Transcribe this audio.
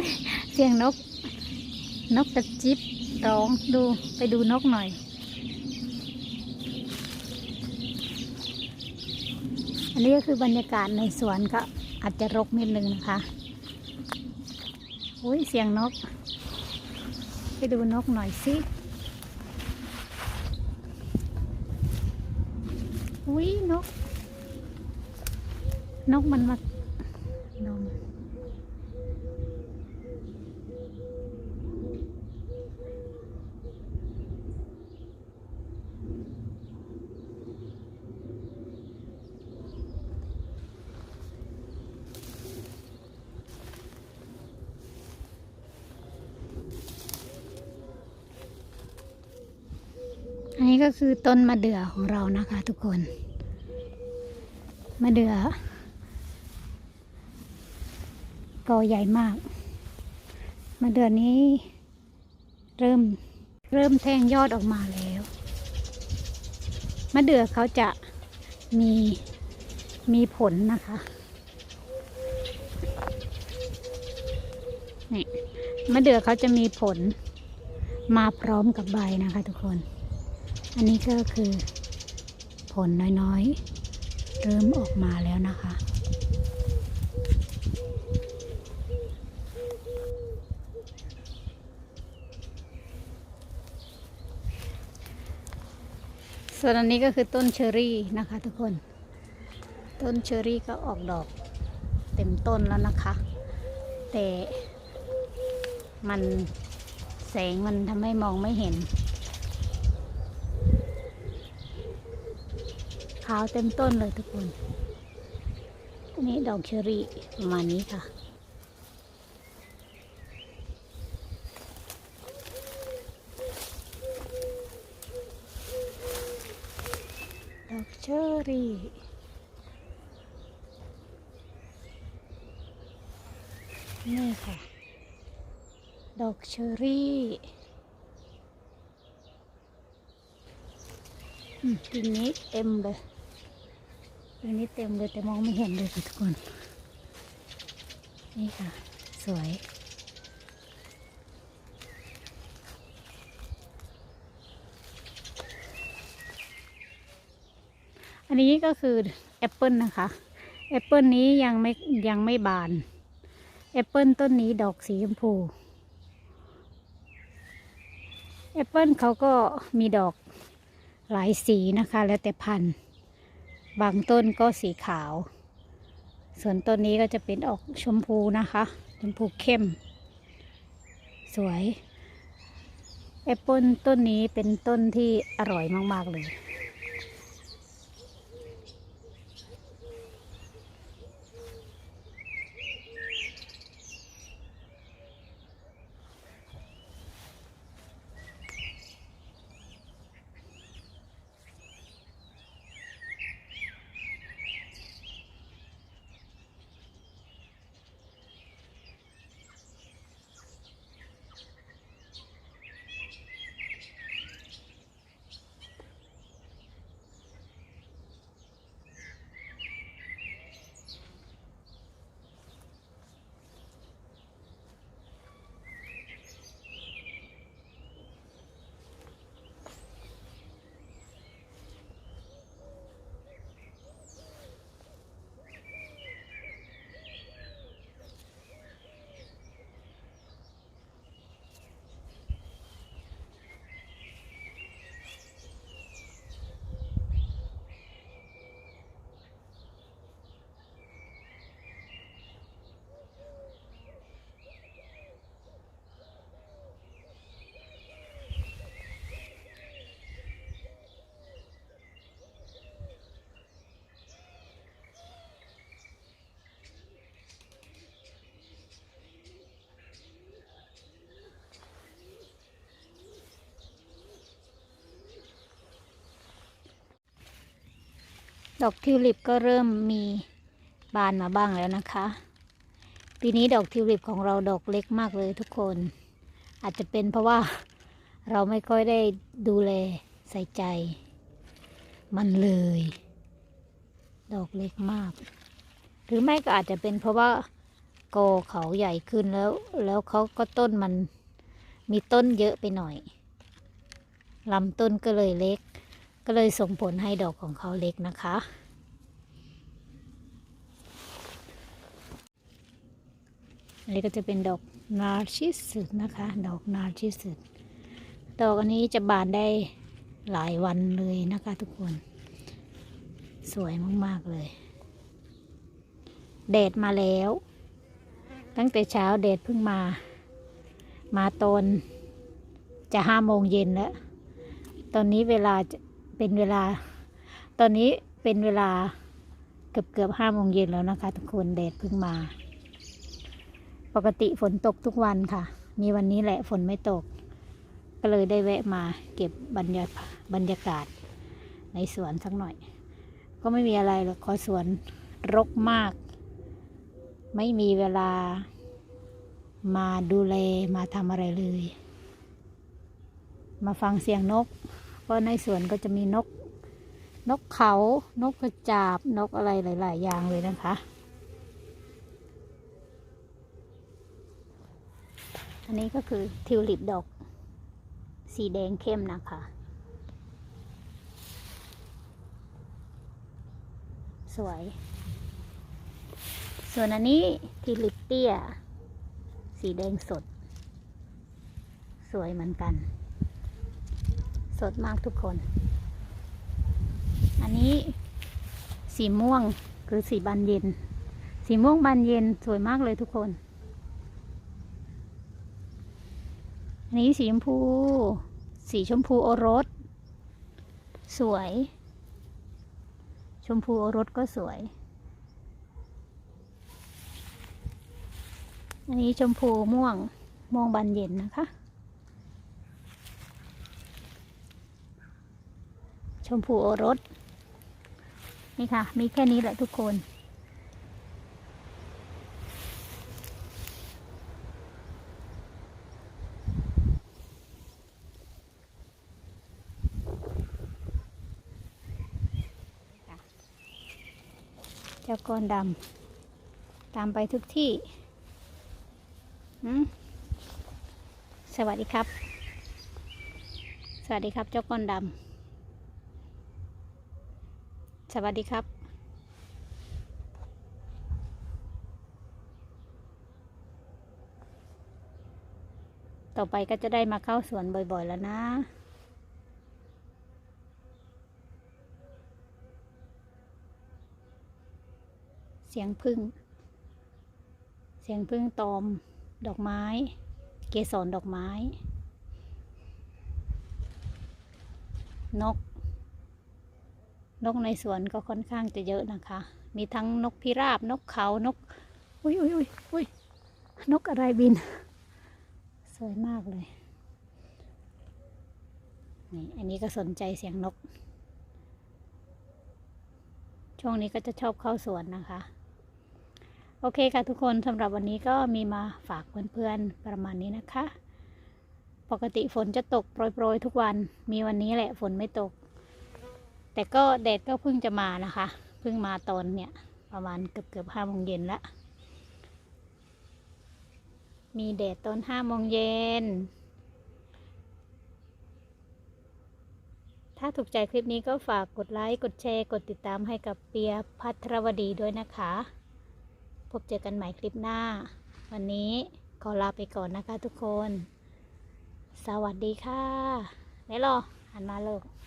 ยเสียงนก นกกระจิบร้องดูไปดูนกหน่อยอันนี้ก็คือบรรยากาศในสวนก็อาจจะรกนิดนึงนะคะอุ้ยเสียงนก ไปดูนกหน่อยสิอุ้ยนก นกมันมานม อันนี้ก็คือต้นมะเดื่อของเรานะคะทุกคน มะเดื่อก็ใหญ่มาก มะเดื่อนี้ เริ่มเริ่มแทงยอดออกมาแล้ว มะเดื่อเขาจะมีมีผลนะคะ นี่มะเดื่อเขาจะมีผลมาพร้อมกับใบนะคะทุกคน อันนี้ก็คือผลน้อยๆ เริ่มออกมาแล้วนะคะ ส่วนอันนี้ก็คือต้นเชอรี่นะคะทุกคน ต้นเชอรี่ก็ออกดอกเต็มต้นแล้วนะคะ แต่มันแสงมันทำให้มองไม่เห็น ขาวเต็มต้นเลยทุกคนอันนี้ดอกเชอรี่ประมาณนี้ค่ะ ดอกเชอรี่นี่ค่ะ ดอกเชอรี่อืมทีนี้เต็มเลย ทีนี้เต็มเลยแต่มองไม่เห็นเลยค่ะทุกคน นี่ค่ะ สวย อันนี้ก็คือแอปเปิลนะคะ แอปเปิลนี้ยังไม่ยังไม่บาน แอปเปิลต้นนี้ดอกสีชมพู แอปเปิลเขาก็มีดอกหลายสีนะคะ แล้วแต่พันธุ์ บางต้นก็สีขาว ส่วนต้นนี้ก็จะเป็นออกชมพูนะคะ ชมพูเข้ม สวยแอปเปิลต้นนี้เป็นต้นที่อร่อยมาก ๆ เลย ดอกทิวลิปก็เริ่มมีบานมาบ้างแล้วนะคะ ปีนี้ดอกทิวลิปของเราดอกเล็กมากเลยทุกคน อาจจะเป็นเพราะว่าเราไม่ค่อยได้ดูแลใส่ใจ มันเลย ดอกเล็กมาก หรือไม่ก็อาจจะเป็นเพราะว่าโกเขาใหญ่ขึ้นแล้ว แล้วเขาก็ต้นมันมีต้นเยอะไปหน่อยลำต้นก็เลยเล็ก ก็เลยส่งผลให้ดอกของเขาเล็กนะคะ อันนี้ก็จะเป็นดอกนาร์ชิสนะคะ ดอกนาร์ชิสดอกอันนี้จะบานได้หลายวันเลยนะคะทุกคน สวยมาก ๆ เลย แดดมาแล้ว ตั้งแต่เช้าแดดเพิ่งมา มาตอนจะห้าโมงเย็นแล้ว ตอนนี้เวลาจะ เป็นเวลา ตอนนี้เป็นเวลาเกือบเกือบห้าโมงเย็นแล้วนะคะ ทุกคนแดดเพิ่งมา ปกติฝนตกทุกวันค่ะ มีวันนี้แหละฝนไม่ตก ก็เลยได้แวะมาเก็บบรรยากาศบรรยากาศในสวนสักหน่อย ก็ไม่มีอะไรหรอกขอสวนรกมาก ไม่มีเวลามาดูแลมาทำอะไรเลย มาฟังเสียงนก เพราะในสวนก็จะมีนก นกเขา นกกระจาบ นกอะไรหลาย ๆ อย่างเลยนะคะ อันนี้ก็คือทิวลิปดอก สีแดงเข้มนะคะ สวย ส่วนอันนี้ทิวลิปเตี้ย สีแดงสด สวยเหมือนกัน สดมากทุกคน อันนี้สีม่วงคือสีบานเย็น สีม่วงบานเย็นสวยมากเลยทุกคน อันนี้สีชมพู สีชมพูโอรส สวย ชมพูโอรสก็สวย อันนี้ชมพูม่วงม่วงบานเย็นนะคะ ชมพูโอรส นี่ค่ะ มีแค่นี้แหละทุกคน เจ้ากรดำ ตามไปทุกที่หืมสวัสดีครับ สวัสดีครับเจ้ากรดำ สวัสดีครับต่อไปก็จะได้มาเข้าสวนบ่อยๆแล้วนะ เสียงพึ่ง เสียงพึ่งตอม ดอกไม้ เกสรดอกไม้ นก นกในสวนก็ค่อนข้างจะเยอะนะคะ มีทั้งนกพิราบนกเขานก อุ้ยอุ้ยอุ้ยอุ้ยนกอะไรบิน สวยมากเลยนี่อันนี้ก็สนใจเสียงนก ช่วงนี้ก็จะชอบเข้าสวนนะคะ โอเคค่ะทุกคนสำหรับวันนี้ก็มีมาฝากเพื่อนๆประมาณนี้นะคะ ปกติฝนจะตกโปรยๆทุกวัน มีวันนี้แหละฝนไม่ตก แต่ก็แดดก็เพิ่งจะมานะคะ เพิ่งมาตอนเนี่ยประมาณเกือบเกือบห้าโมงเย็นละ มีแดดตอนห้าโมงเย็น ถ้าถูกใจคลิปนี้ก็ฝากกดไลค์ กดแชร์ กดติดตามให้กับเปียพัทรวดีด้วยนะคะ พบเจอกันใหม่คลิปหน้า วันนี้ขอลาไปก่อนนะคะทุกคน สวัสดีค่ะไหนรอหันมาเลย